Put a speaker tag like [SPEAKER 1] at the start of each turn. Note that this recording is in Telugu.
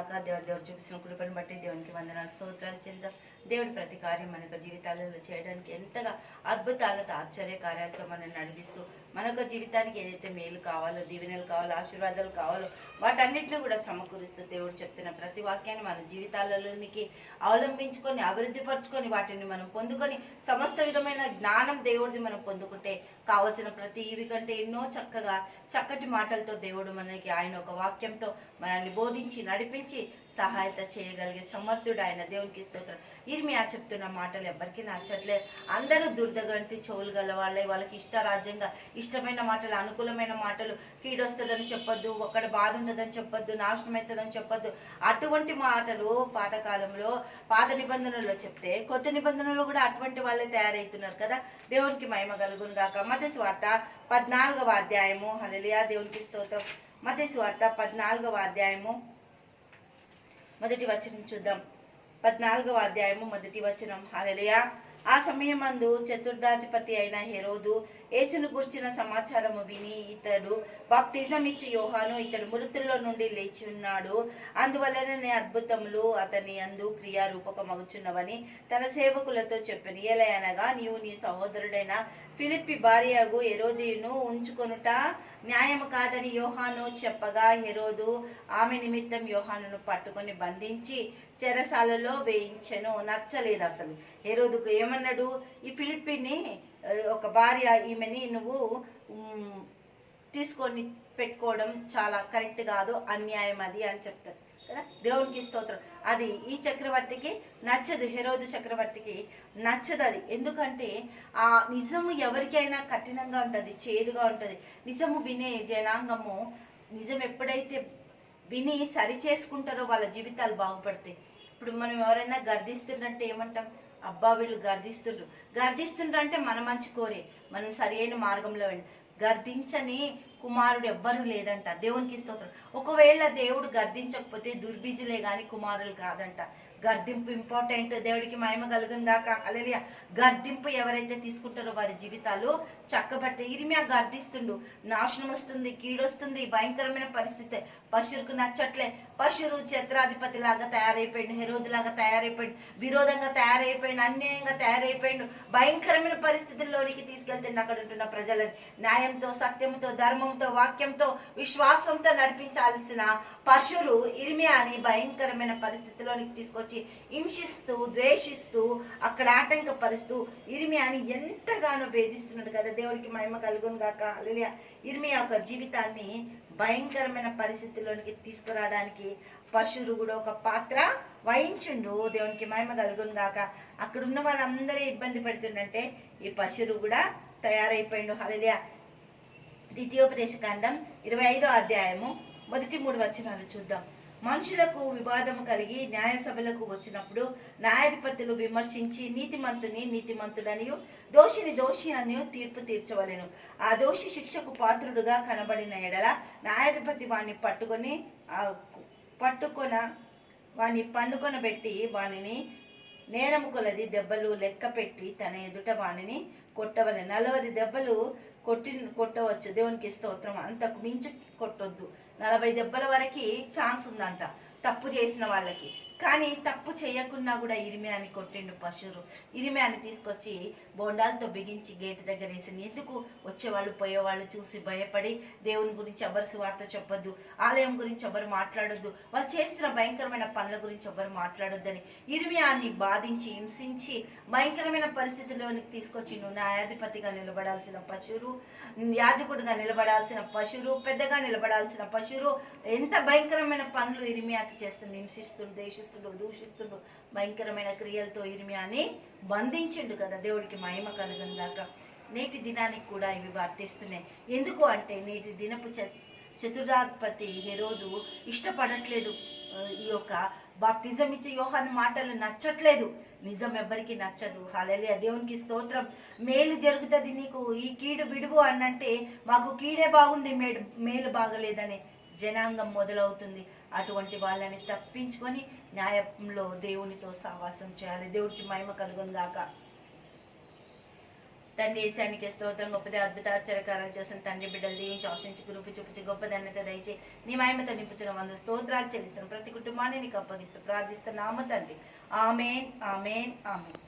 [SPEAKER 1] గాక దేవుడు దేవుడు చూపిస్తున్న కృపను బట్టి దేవునికి వందనాలు. స్తోత్రాలు చెందాం జీవితాలలో చేయడానికి ఎంతగా అద్భుతాలతో ఆశ్చర్య కార్యాలతో మనం నడిపిస్తూ మనొక జీవితానికి ఏదైతే మేలు కావాలో దీవెనలు కావాలో ఆశీర్వాదాలు కావాలో వాటన్నిటిని కూడా సమకూరుస్తూ దేవుడు చెప్తున్న ప్రతి వాక్యాన్ని మన జీవితాలలోనికి అవలంబించుకొని అభివృద్ధి పరుచుకొని వాటిని మనం పొందుకొని సమస్త విధమైన జ్ఞానం దేవుడిది మనం పొందుకుంటే కావలసిన ప్రతి ఇవి కంటే ఎన్నో చక్కగా చక్కటి మాటలతో దేవుడు మనకి ఆయన ఒక వాక్యంతో మనల్ని బోధించి నడిపించి సహాయత చేయగలిగే సమర్థుడు ఆయన దేవునికి స్తోత్రం. ఇర్మియా చెప్తున్న మాటలు ఎవరికి నచ్చట్లే. అందరూ దుర్దగంటి చెవులు గల వాళ్ళే. వాళ్ళకి ఇష్టరాజ్యంగా ఇష్టమైన మాటలు అనుకూలమైన మాటలు కీడొస్తుందని చెప్పొద్దు ఒక్కడ బాధ ఉంటుందని చెప్పొద్దు నాశనం అవుతుందని చెప్పొద్దు. అటువంటి మాటలు పాతకాలంలో పాత నిబంధనలో చెప్తే కొత్త నిబంధనలు కూడా అటువంటి వాళ్ళే తయారవుతున్నారు కదా. దేవునికి మహిమ కలుగును గాక. మధ్య స్వార్థ పద్నాలుగవ అధ్యాయము. హలలియా దేవునికి స్తోత్రం. మధ్య స్వార్థ పద్నాలుగవ అధ్యాయము. మొదటి వచనం చూద్దాం. పద్నాలుగవ అధ్యాయము మొదటి వచనం. హల్లెలూయా ఆ సమయమందు చతుర్థాధిపతి అయిన హెరోదు యేసును గుర్చిన సమాచారము విని ఇతడు బాప్తిజం ఇచ్చి యోహాను ఇతడు మృతుల్లో నుండి లేచి ఉన్నాడు. అందువలననే అద్భుతములు అతని అందు క్రియారూపకమగుచున్నవని తన సేవకులతో చెప్పిన ఏలయనగా నీవు నీ సహోదరుడైన ఫిలిప్పి భార్యగు హెరోదిను ఉంచుకొనుట న్యాయము కాదని యోహాను చెప్పగా హెరోదు ఆమె నిమిత్తం యోహానును పట్టుకొని బంధించి చెరసాలలో వేయించెను నచ్చలేదు అసలు. హెరోదుకు ఏమన్నాడు? ఈ ఫిలిప్పిని ఒక భార్య ఈమెని నువ్వు తీసుకొని పెట్టుకోవడం చాలా కరెక్ట్ కాదు అన్యాయం అది అని చెప్తారు. కదా? దేవునికి స్తోత్రం. అది ఈ చక్రవర్తికి నచ్చదు హెరోదు చక్రవర్తికి నచ్చదు అది. ఎందుకంటే ఆ నిజము ఎవరికైనా కఠినంగా ఉంటుంది చేదుగా ఉంటుంది. నిజము వినే జనాంగము నిజం ఎప్పుడైతే విని సరి చేసుకుంటారో వాళ్ళ జీవితాలు బాగుపడతాయి. ఇప్పుడు మనం ఎవరైనా గర్దిస్తున్నట్టు ఏమంటాం? అబ్బా వీళ్ళు గర్దిస్తుండ్రు. గర్దిస్తుండ్రు అంటే మన మంచి కోరే. మనం సరైన మార్గంలో వెళ్ళి. గర్దించని కుమారుడు ఎవ్వరు లేదంట. దేవునికి స్తోత్రం. ఒకవేళ దేవుడు గర్దించకపోతే దుర్బీజులే కానీ కుమారులు కాదంట. గర్దింపు ఇంపార్టెంట్ దేవుడికి మహిమ కలుగుందాక అలలియా గర్దింపు ఎవరైతే తీసుకుంటారో వారి జీవితాలు చక్కబడతాయి. ఇరిమియా గర్దిస్తుండు. నాశనం వస్తుంది కీడొస్తుంది భయంకరమైన పరిస్థితి. పశువులకు నచ్చట్లే. పశురు ఛత్రాధిపతి లాగా తయారైపోయిండు హెరోదు లాగా తయారైపోయిండు విరోధంగా తయారైపోయిండు అన్యాయంగా తయారైపోయిండు భయంకరమైన పరిస్థితుల్లోనికి తీసుకెళ్తుండు అక్కడ ఉంటున్న ప్రజలని. న్యాయంతో సత్యంతో ధర్మంతో వాక్యంతో విశ్వాసంతో నడిపించాల్సిన పశురు ఇరిమియాని భయంకరమైన పరిస్థితిలోనికి తీసుకొచ్చి హింసిస్తూ ద్వేషిస్తూ అక్కడ ఆటంకపరుస్తూ ఇరిమియాని ఎంతగానో వేధిస్తున్నాడు కదా. దేవుడికి మహిమ కలుగును గాక హల్లెలూయా. ఇర్మియా యొక్క జీవితాన్ని భయంకరమైన పరిస్థితిలోనికి తీసుకురావడానికి పశువులు కూడా ఒక పాత్ర వహించుండు. దేవునికి మహిమ కలుగును గాక. అక్కడ ఉన్న వాళ్ళందరూ ఇబ్బంది పడుతుండంటే ఈ పశువులు కూడా తయారైపోయిండు. హల్లెలూయా. ద్వితీయోపదేశ కాండం ఇరవై ఐదో అధ్యాయము మొదటి మూడు వచనాలు చూద్దాం. మనుషులకు వివాదము కలిగి న్యాయ సభలకు వచ్చినప్పుడు న్యాయాధిపతులు విమర్శించి నీతిమంతుని నీతిమంతుడనియు దోషిని దోషి అని తీర్పు తీర్చవలెను. ఆ దోషి శిక్షకు పాత్రుడుగా కనబడిన ఎడల న్యాయాధిపతి వాణ్ణి పట్టుకొని ఆ పట్టుకొన వాణ్ణి పండుకొనబెట్టి వానిని నేరము కొలది దెబ్బలు లెక్క పెట్టి తన ఎదుట వాణిని కొట్టవలెను. నలవది దెబ్బలు కొట్టి కొట్టవచ్చు. దేవునికి స్తోత్రం. అంతకు మించి కొట్టొద్దు. నలభై దెబ్బల వరకు ఛాన్స్ ఉందంట. తప్పు చేసిన వాళ్ళకి. కానీ తప్పు చేయకుండా కూడా ఇరిమియాని కొట్టిండు పశువులు. ఇరిమియాని తీసుకొచ్చి బోండాలతో బిగించి గేటు దగ్గర వేసింది. ఎందుకు? వచ్చేవాళ్ళు పోయేవాళ్ళు చూసి భయపడి దేవుని గురించి ఎవరు సువార్త చెప్పొద్దు ఆలయం గురించి ఎవరు మాట్లాడొద్దు వాళ్ళు చేస్తున్న భయంకరమైన పనుల గురించి ఎవరు మాట్లాడొద్దని. ఇరిమియాన్ని బాధించి హింసించి భయంకరమైన పరిస్థితిలోనికి తీసుకొచ్చి నువ్వు న్యాయాధిపతిగా నిలబడాల్సిన పశువులు యాజకుడిగా నిలబడాల్సిన పశువులు పెద్దగా నిలబడాల్సిన పశువులు ఎంత భయంకరమైన పనులు ఇరిమియాకి చేస్తుంది హింసిస్తుంది దేశిస్తుంది దేశిస్తుండు దూషిస్తుండు భయంకరమైన క్రియలతో ఇరిమియాని బంధించిండు కదా దేవుడికి మహిమ కలుగును నేటి దినానికి కూడా ఇవి వర్తిస్తున్నాయి. ఎందుకు అంటే నేటి దినపు చ- చతుర్థాధిపతి హెరోదు ఇష్టపడట్లేదు. ఈ యొక్క బాప్తిజం ఇచ్చే యోహాన్ మాటలు నచ్చట్లేదు. నిజం ఎవ్వరికి నచ్చదు. హాలే దేవునికి స్తోత్రం. మేలు జరుగుతుంది నీకు ఈ కీడు విడువు అన్నంటే మాకు కీడే బాగుంది మేడు మేలు బాగలేదని. జనాంగం మొదలవుతుంది. అటువంటి వాళ్ళని తప్పించుకొని న్యాయంలో దేవునితో సహవాసం చేయాలి. దేవుడికి మహిమ కలుగును గాక. తండ్రి దేశానికి స్తోత్రం గొప్పది అద్భుత ఆశ్చర్యకారాలు చేసిన తండ్రి బిడ్డలు దీవించి ఆశించి గురుపు చూపించి గొప్ప ధన్యత దయచి నీ మహిమతో నింపుతున్న వంద స్తోత్రాలు చెల్లిస్తున్న ప్రతి కుటుంబాన్ని నీకు అప్పగిస్తూ ప్రార్థిస్తున్నాము తండ్రి. Amen amen amen.